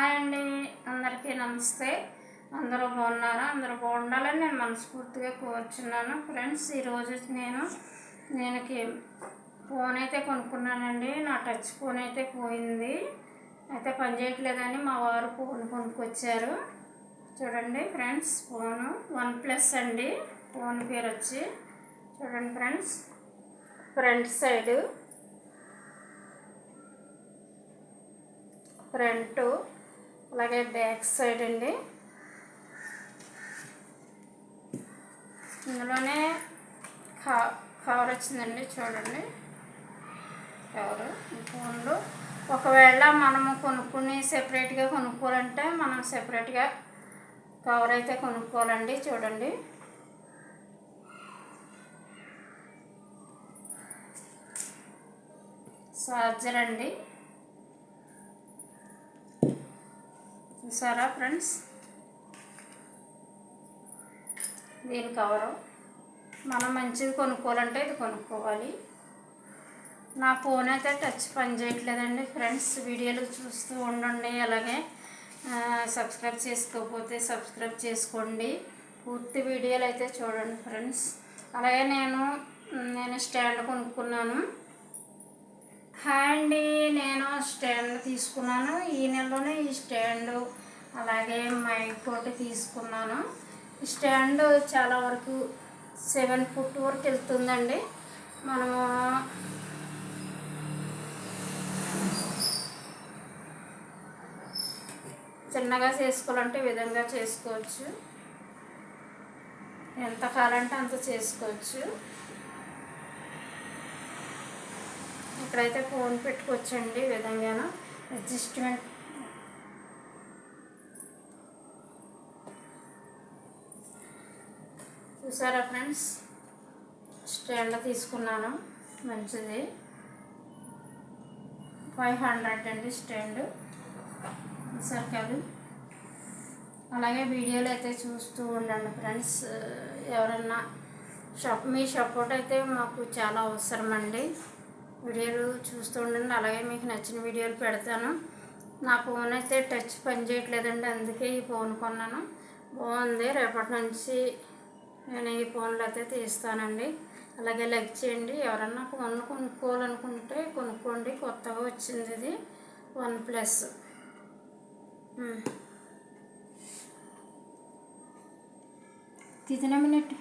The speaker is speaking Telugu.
హాయ్ అండి. అందరికీ నమస్తే. అందరూ బాగున్నారా? అందరూ బాగుండాలని నేను మనస్ఫూర్తిగా కోరుచున్నాను. ఫ్రెండ్స్ ఈరోజు నేను నేనకి ఫోన్ అయితే కొనుక్కున్నానండి. నా టచ్ ఫోన్ అయితే పోయింది. అయితే పని చేయట్లేదని మా వారు ఫోన్ కొనుక్కొచ్చారు. చూడండి ఫ్రెండ్స్ ఫోను వన్ ప్లస్ అండి. ఫోన్ పేరు వచ్చి చూడండి ఫ్రెండ్స్ ఫ్రంట్ సైడు ఫ్రంట్ అలాగే బ్యాక్ సైడ్ అండి. ఇందులోనే కా కవర్ వచ్చిందండి చూడండి. కవర్ ఫోన్లు. ఒకవేళ మనము కొనుక్కుని సెపరేట్గా కొనుక్కోవాలంటే మనం సెపరేట్గా కవర్ అయితే కొనుక్కోవాలండి చూడండి. చార్జర్ అండి చూసారా ఫ్రెండ్స్? దీని కవరు. మనం మంచిది కొనుక్కోవాలంటే ఇది కొనుక్కోవాలి. నా ఫోన్ అయితే టచ్ పని చేయట్లేదండి ఫ్రెండ్స్. వీడియోలు చూస్తూ ఉండండి. అలాగే సబ్స్క్రైబ్ చేసుకోకపోతే సబ్స్క్రైబ్ చేసుకోండి. పూర్తి వీడియోలు అయితే చూడండి ఫ్రెండ్స్. అలాగే నేను నేను స్టాండ్ కొనుక్కున్నాను. హాయ్ అండి. స్టాండ్ తీసుకున్నాను. ఈ నెలలోనే ఈ స్టాండ్ అలాగే మైక్ ఒకటి తీసుకున్నాను. ఈ స్టాండ్ చాలా వరకు సెవెన్ ఫుట్ వరకు వెళ్తుందండి. మనము చిన్నగా చేసుకోవాలంటే విధంగా చేసుకోవచ్చు. ఎంత కావాలంటే అంత చేసుకోవచ్చు. ఇక్కడైతే ఫోన్ పెట్టుకోవచ్చండి విధంగా అడ్జస్ట్మెంట్. చూసారా ఫ్రెండ్స్? స్టాండ్ తీసుకున్నాను. మంచిది. ఫైవ్ హండ్రెడ్ అండి స్టాండ్ చూసారు కాదు? అలాగే వీడియోలు అయితే చూస్తూ ఉండండి ఫ్రెండ్స్. ఎవరన్నా షాప్ మీ సపోర్ట్ అయితే మాకు చాలా అవసరం అండి వీడియోలు చూస్తూ ఉండండి. అలాగే మీకు నచ్చిన వీడియోలు పెడతాను. నా ఫోన్ అయితే టచ్ పని చేయట్లేదండి. అందుకే ఈ ఫోన్ కొన్నాను. బాగుంది. రేపటి నుంచి నేను ఈ ఫోన్లు అయితే తీస్తానండి. అలాగే లైక్ చేయండి. ఎవరన్నా ఫోన్ కొనుక్కోవాలనుకుంటే కొనుక్కోండి. కొత్తగా వచ్చింది ఇది. One plus. తీసిన మినిట్